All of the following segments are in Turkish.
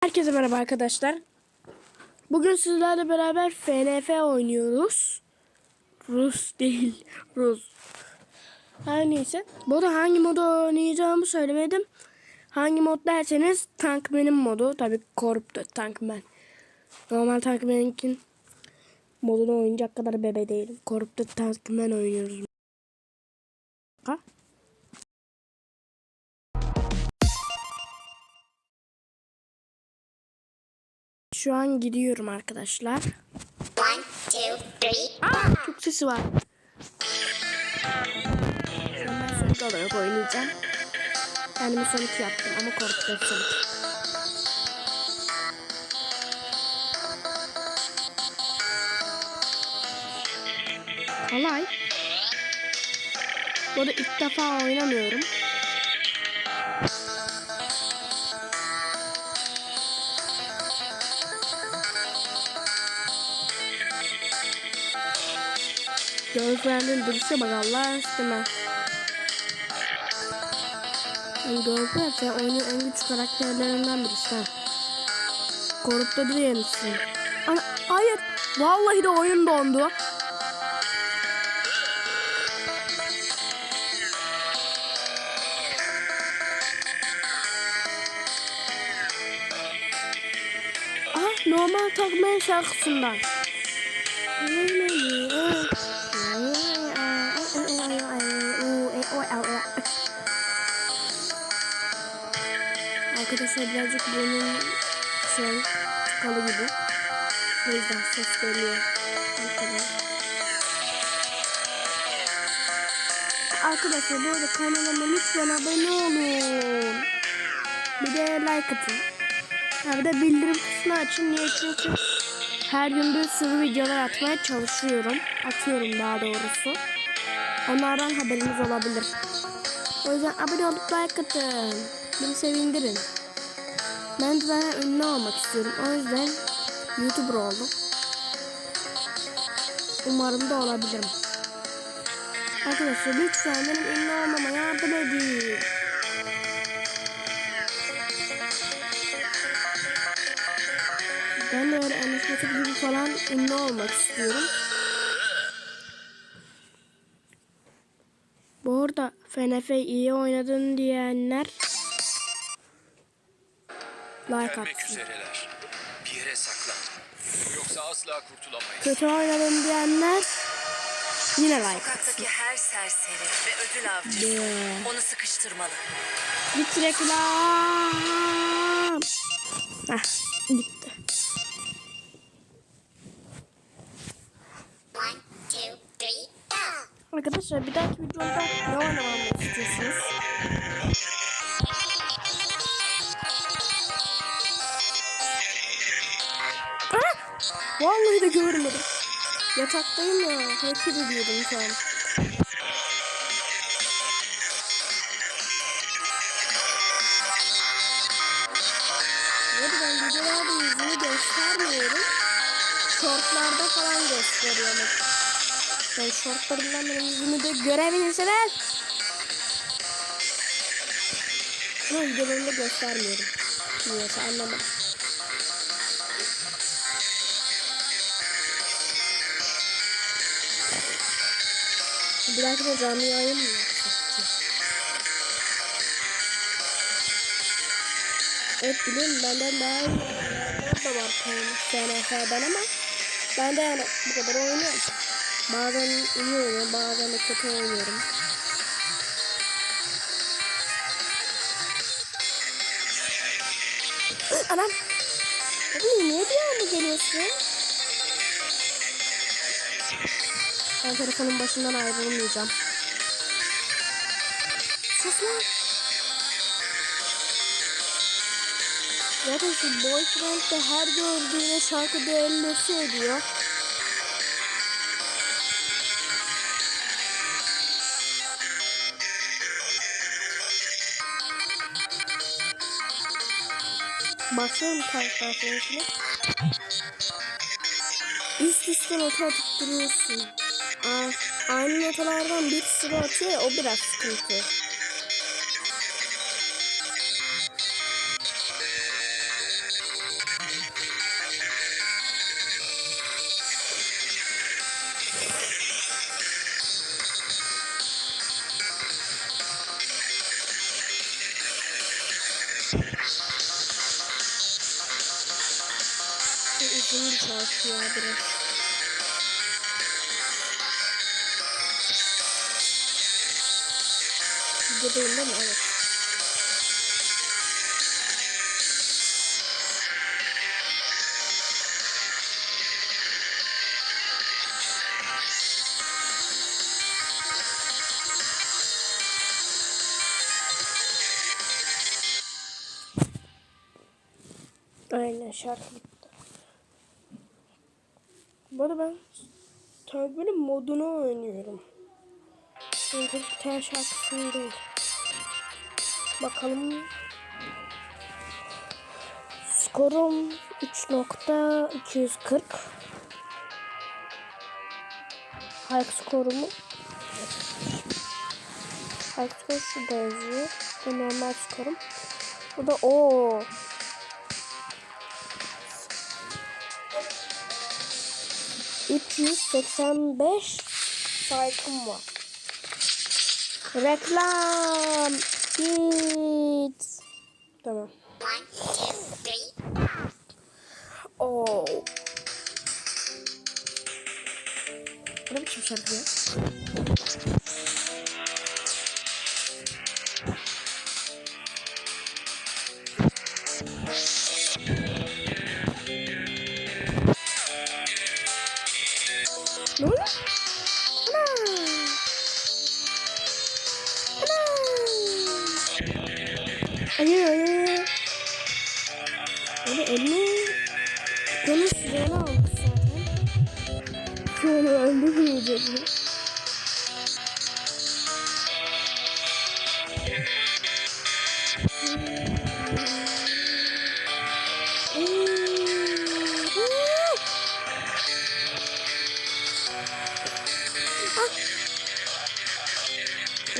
Herkese merhaba arkadaşlar. Bugün sizlerle beraber FNF oynuyoruz. Rus değil, Rus. Her neyse. Bu arada hangi modu oynayacağımı söylemedim. Hangi mod derseniz Tankman'ın modu. Tabii Corrupted Tankman. Normal Tankman'in modunu oynayacak kadar bebe değilim. Corrupted Tankman oynuyoruz. Ha? Şu an gidiyorum arkadaşlar. One, two, three. Aa, çok sesi var. Ben Sonic olarak oynayacağım. Kendimi Sonic yaptım ama korktum Sonic. Kolay. Bu arada ilk defa oynamıyorum. Girlfriend'in duruşa bak Allah aşkına. Yani Girlfriend sen oyunun en güçlü karakterlerinden birisi ha. Korupta değil misin? Ana, hayır. Vallahi de oyun dondu. Normal takmayan şarkısından. Arkadaşlar birazcık burnum şey tıkalı gibi. O yüzden ses geliyor. Arkadaşlar. Arada kanalıma lütfen abone olun. Bir de like atın. Ha, bir de bildirim tuşunu açın. Niye? Çünkü her gün bir sürü videolar atmaya çalışıyorum. Atıyorum daha doğrusu. Onlardan haberiniz olabilir. O yüzden abone olup like atın. Beni sevindirin. Ben de zaten ünlü olmak istiyorum. O yüzden YouTuber oldum. Umarım da olabilirim. Arkadaşlar lütfen benim ünlü olmama yardım edin. Ben de öyle Batur gibi falan ünlü olmak istiyorum. Bu arada FNF iyi oynadın diyenler like atsın. üzereler. Bir yere saklan. Yoksa asla kurtulamayız. Kötü oynadın diyenler yine like atsın. Sokaktaki her serseri ve ödül avcısı Yeah. onu sıkıştırmalı. Git reklam. Heh, gitti. One, two, three, go. Arkadaşlar bir dahaki videoda ne oynamamı istiyorsunuz? Vallahi de görmedim. Yataktayım ya. Hareket ediyordum şu an. Shortlarda falan gösteriyorum. Ben şortlarımdan benim yüzümü de görebilirsiniz. Ama videolarımda göstermiyorum. Niyeyse anlamam. Bir dahaki de canlı yayın mı yapsak ki? Evet biliyorum benden daha iyi da var SNF'den ama ben de yani bu kadar oynuyorum. Bazen iyi oynuyorum, bazen de kötü oynuyorum. Anam. Abi niye bir anda geliyorsun? Ben telefonun başından ayrılmayacağım. Sus lan. Zaten şu boyfriend de her gördüğüne şarkı düellosu ediyor. Bakıyorum karşılaşmasına. Üst üste nota atıp duruyorsun. Aynı notalardan bir sürü atıyor ya, o biraz sıkıntı. Uzun bir şarkı ya biraz. Videodayım değil mi? Evet. Aynen şarkı bitti. Bu arada ben Tövbe'nin modunu oynuyorum. Çünkü bir tane şarkısını değil. Bakalım. Skorum 3.240. High skorumu. High skor şurada yazıyor. Bu normal skorum. Bu da o. Üç yüz seksen beş saygım var. Reklam. Git. Tamam. Oo. Bu ne biçim şarkı? Canı silahını almış zaten. Şöyle öldürmeyecek mi?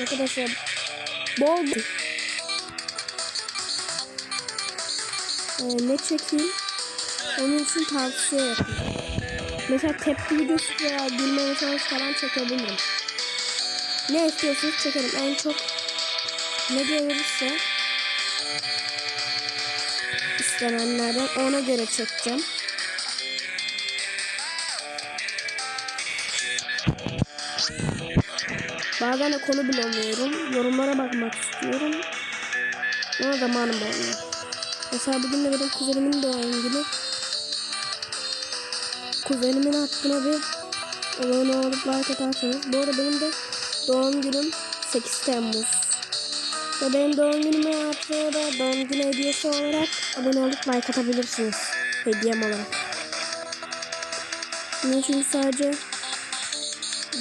Arkadaşlar bol ee, ne çekeyim? Onun için tavsiye yapayım. Mesela tepki videosu veya gülme videosu falan çekebilirim. Ne istiyorsanız çekerim. En çok ne gelirse istenenlerden ona göre çekeceğim. Bazen de konu bulamıyorum. Yorumlara bakmak istiyorum. Ama zamanım olmuyor. Mesela bugün de benim kuzenimin doğum günü. Kuzenimin hakkına bir abone olup like atarsanız. Bu arada benim de doğum günüm 8 Temmuz. Ve benim doğum günüme hatıra da doğum günü hediyesi olarak abone olup like atabilirsiniz. Hediyem olarak. Niye çünkü sadece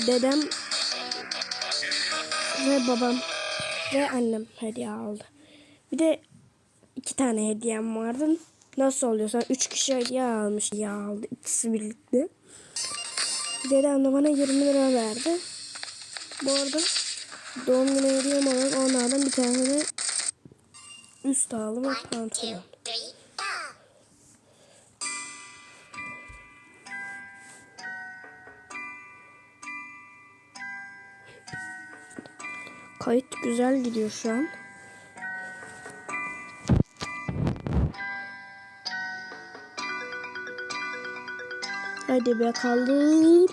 dedem ve babam ve annem hediye aldı. Bir de iki tane hediyem vardı. Nasıl oluyorsa üç kişi hediye almış. Hediye aldı ikisi birlikte. Dedem de bana 20 lira verdi. Bu arada doğum günü hediyem olarak onlardan bir tane de üst aldım ve pantolon. Kayıt güzel gidiyor şu an. Hadi bakalım.